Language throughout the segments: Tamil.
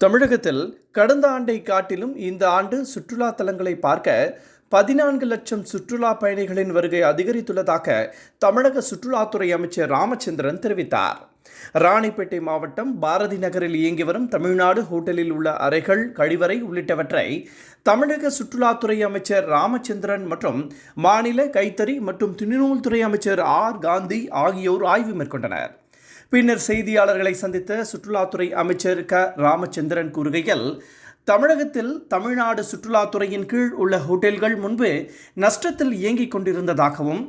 தமிழகத்தில் கடந்த ஆண்டை காட்டிலும் இந்த ஆண்டு சுற்றுலா தலங்களை பார்க்க பதினான்கு லட்சம் சுற்றுலா பயணிகளின் வருகை அதிகரித்துள்ளதாக தமிழக சுற்றுலாத்துறை அமைச்சர் ராமச்சந்திரன் தெரிவித்தார். ராணிப்பேட்டை மாவட்டம் பாரதி நகரில் இயங்கி வரும் தமிழ்நாடு ஹோட்டலில் உள்ள அறைகள் கழிவறை உள்ளிட்டவற்றை தமிழக சுற்றுலாத்துறை அமைச்சர் ராமச்சந்திரன் மற்றும் மாநில கைத்தறி மற்றும் துணிநூல் துறை அமைச்சர் ஆர். காந்தி ஆகியோர் ஆய்வு மேற்கொண்டனர். பின்னர் செய்தியாளர்களை சந்தித்த சுற்றுலாத்துறை அமைச்சர் க. ராமச்சந்திரன் கூறுகையில் தமிழகத்தில் தமிழ்நாடு சுற்றுலாத்துறையின் கீழ் உள்ள ஹோட்டல்கள் முன்பு நஷ்டத்தில் இயங்கிக் கொண்டிருந்ததாகவும்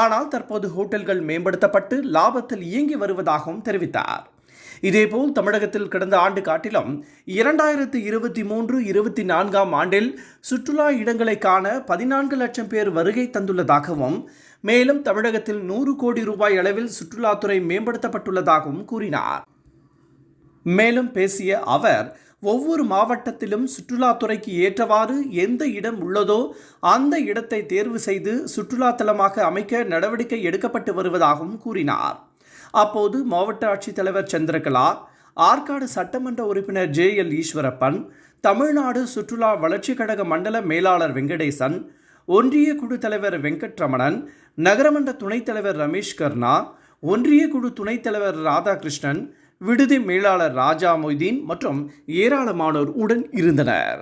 ஆனால் தற்போது ஹோட்டல்கள் மேம்படுத்தப்பட்டு லாபத்தில் இயங்கி வருவதாகவும் தெரிவித்தார். இதேபோல் தமிழகத்தில் கடந்த ஆண்டு காட்டிலும் இரண்டாயிரத்து இருபத்தி மூன்று இருபத்தி நான்காம் ஆண்டில் சுற்றுலா இடங்களை காண பதினான்கு லட்சம் பேர் வருகை தந்துள்ளதாகவும் மேலும் தமிழகத்தில் நூறு கோடி ரூபாய் அளவில் சுற்றுலாத்துறை மேம்படுத்தப்பட்டுள்ளதாகவும் கூறினார். மேலும் பேசிய அவர் ஒவ்வொரு மாவட்டத்திலும் சுற்றுலாத்துறைக்கு ஏற்றவாறு எந்த இடம் உள்ளதோ அந்த இடத்தை தேர்வு செய்து சுற்றுலா தலமாக அமைக்க நடவடிக்கை எடுக்கப்பட்டு வருவதாகவும் கூறினார். அப்போது மாவட்ட ஆட்சித்தலைவர் சந்திரகலா ஆற்காடு சட்டமன்ற உறுப்பினர் ஜே எல் ஈஸ்வரப்பன் தமிழ்நாடு சுற்றுலா வளர்ச்சிக் கழக மண்டல மேலாளர் வெங்கடேசன் ஒன்றிய குழு தலைவர் வெங்கட்ரமணன் நகரமன்ற துணைத் தலைவர் ரமேஷ் கர்ணா ஒன்றிய குழு துணைத் தலைவர் ராதாகிருஷ்ணன் விடுதி மேலாளர் ராஜா மொய்தீன் மற்றும் ஏராளமானோர் உடன் இருந்தனர்.